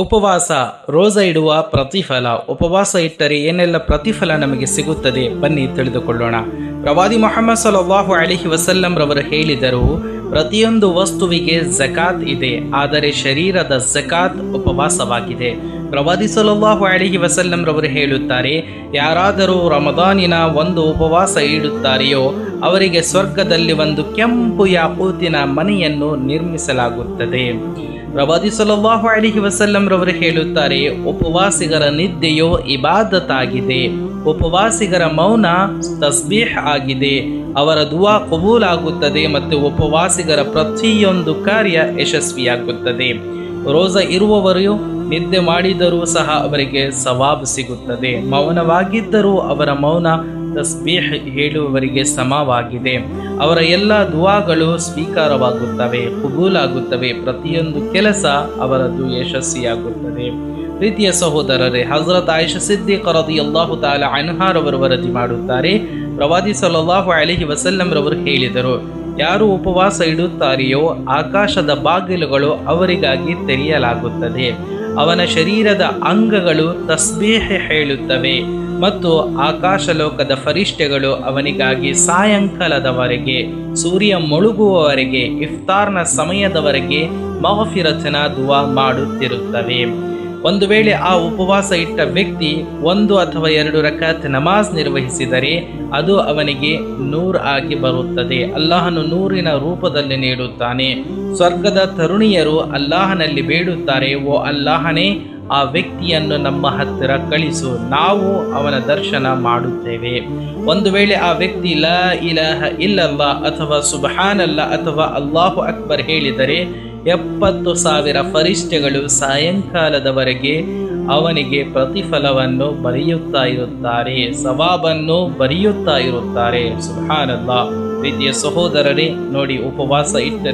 ಉಪವಾಸ, ರೋಜ ಇಡುವ ಪ್ರತಿಫಲ. ಉಪವಾಸ ಇಟ್ಟರೆ ಏನೆಲ್ಲ ಪ್ರತಿಫಲ ನಮಗೆ ಸಿಗುತ್ತದೆ? ಬನ್ನಿ ತಿಳಿದುಕೊಳ್ಳೋಣ. ಪ್ರವಾದಿ ಮೊಹಮ್ಮದ್ ಸಲಹು ಅಲಿಹಿ ವಸಲ್ಲಂ ರವರು ಹೇಳಿದರು, ಪ್ರತಿಯೊಂದು ವಸ್ತುವಿಗೆ ಜಕಾತ್ ಇದೆ, ಆದರೆ ಶರೀರದ ಜಕಾತ್ ಉಪವಾಸವಾಗಿದೆ. ಪ್ರವಾದಿ ಸಲಹು ಅಲಿಹಿ ವಸಲ್ಲಂ ರವರು ಹೇಳುತ್ತಾರೆ, ಯಾರಾದರೂ ರಮದಾನಿನ ಒಂದು ಉಪವಾಸ ಇಡುತ್ತಾರೆಯೋ, ಅವರಿಗೆ ಸ್ವರ್ಗದಲ್ಲಿ ಒಂದು ಕೆಂಪು ಯಾಕೂತಿನ ಮನೆಯನ್ನು ನಿರ್ಮಿಸಲಾಗುತ್ತದೆ. ಪ್ರವಾದಿ ಸಲ್ಲಲ್ಲಾಹು ಅಲಿಹಿ ವಸಲ್ಲಂ ರವರು ಹೇಳುತ್ತಾರೆ, ಉಪವಾಸಿಗರ ನಿದ್ದೆಯು ಇಬಾದತಾಗಿದೆ. ಉಪವಾಸಿಗರ ಮೌನ ತಸ್ಬೀಹ್ ಆಗಿದೆ. ಅವರ ದುವಾ ಕಬೂಲಾಗುತ್ತದೆ ಮತ್ತು ಉಪವಾಸಿಗರ ಪ್ರತಿಯೊಂದು ಕಾರ್ಯ ಯಶಸ್ವಿಯಾಗುತ್ತದೆ. ರೋಜ ಇರುವವರು ನಿದ್ದೆ ಮಾಡಿದರೂ ಸಹ ಅವರಿಗೆ ಸವಾಬ್ ಸಿಗುತ್ತದೆ. ಮೌನವಾಗಿದ್ದರೂ ಅವರ ಮೌನ ತಸ್ಬೀಹ್ ಹೇಳುವವರಿಗೆ ಸಮವಾಗಿದೆ. ಅವರ ಎಲ್ಲ ದುವಾಗಳು ಸ್ವೀಕಾರವಾಗುತ್ತವೆ ಕಬೂಲಾಗುತ್ತವೆ ಪ್ರತಿಯೊಂದು ಕೆಲಸ ಅವರದ್ದು ಯಶಸ್ವಿಯಾಗುತ್ತದೆ. ಪ್ರೀತಿಯ ಸಹೋದರರೇ, ಹಜರತ್ ಆಯಿಷ ಸಿದ್ದಿಕ್ ರದಿಯಲ್ಲಾಹು ತಾಲ ಅನ್ಹಾರವರು ವರದಿ ಮಾಡುತ್ತಾರೆ. ಪ್ರವಾದಿ ಸಲ್ಲಲ್ಲಾಹು ಅಲಿಹಿ ವಸಲ್ಲಂ ರವರು ಹೇಳಿದರು, ಯಾರು ಉಪವಾಸ ಇಡುತ್ತಾರೆಯೋ ಆಕಾಶದ ಬಾಗಿಲುಗಳು ಅವರಿಗಾಗಿ ತೆರೆಯಲಾಗುತ್ತದೆ. ಅವನ ಶರೀರದ ಅಂಗಗಳು ತಸ್ಬೇಹೆ ಹೇಳುತ್ತವೆ ಮತ್ತು ಆಕಾಶಲೋಕದ ಫರಿಷ್ಠೆಗಳು ಅವನಿಗಾಗಿ ಸಾಯಂಕಾಲದವರೆಗೆ, ಸೂರ್ಯ ಮುಳುಗುವವರೆಗೆ, ಇಫ್ತಾರ್ನ ಸಮಯದವರೆಗೆ ಮಹಫಿರಚನ ದುವಾ ಮಾಡುತ್ತಿರುತ್ತವೆ. ಒಂದು ವೇಳೆ ಆ ಉಪವಾಸ ಇಟ್ಟ ವ್ಯಕ್ತಿ ಒಂದು ಅಥವಾ ಎರಡು ರಕಾತ್ ನಮಾಜ್ ನಿರ್ವಹಿಸಿದರೆ ಅದು ಅವನಿಗೆ ನೂರ್ ಆಗಿ ಬರುತ್ತದೆ. ಅಲ್ಲಾಹನು ನೂರಿನ ರೂಪದಲ್ಲಿ ನೀಡುತ್ತಾನೆ. ಸ್ವರ್ಗದ ತರುಣಿಯರು ಅಲ್ಲಾಹನಲ್ಲಿ ಬೇಡುತ್ತಾರೆ. ಓ ಅಲ್ಲಾಹನೇ, ಆ ವ್ಯಕ್ತಿಯನ್ನು ನಮ್ಮ ಹತ್ತಿರ ಕಳಿಸು. ನಾವು ಅವನ ದರ್ಶನ ಮಾಡುತ್ತೇವೆ. ಒಂದು ವೇಳೆ ಆ ವ್ಯಕ್ತಿ ಲ ಇಲಹ ಇಲ್ಲಲ್ಲ ಅಥವಾ ಸುಬಹಾನಲ್ಲ ಅಥವಾ ಅಲ್ಲಾಹು ಅಕ್ಬರ್ ಹೇಳಿದರೆ ಎಪ್ಪತ್ತು ಸಾವಿರ ಫರಿಷ್ಠೆಗಳು ಸಾಯಂಕಾಲದವರೆಗೆ ಅವನಿಗೆ ಪ್ರತಿಫಲವನ್ನು ಬರೆಯುತ್ತಾ ಇರುತ್ತಾರೆ, ಸವಾಬನ್ನು ಬರೆಯುತ್ತಾ ಇರುತ್ತಾರೆ. ಸುಹಾನಲ್ಲ ವಿದ್ಯೆ ಸಹೋದರರೇ, ನೋಡಿ ಉಪವಾಸ ಇಟ್ಟರೆ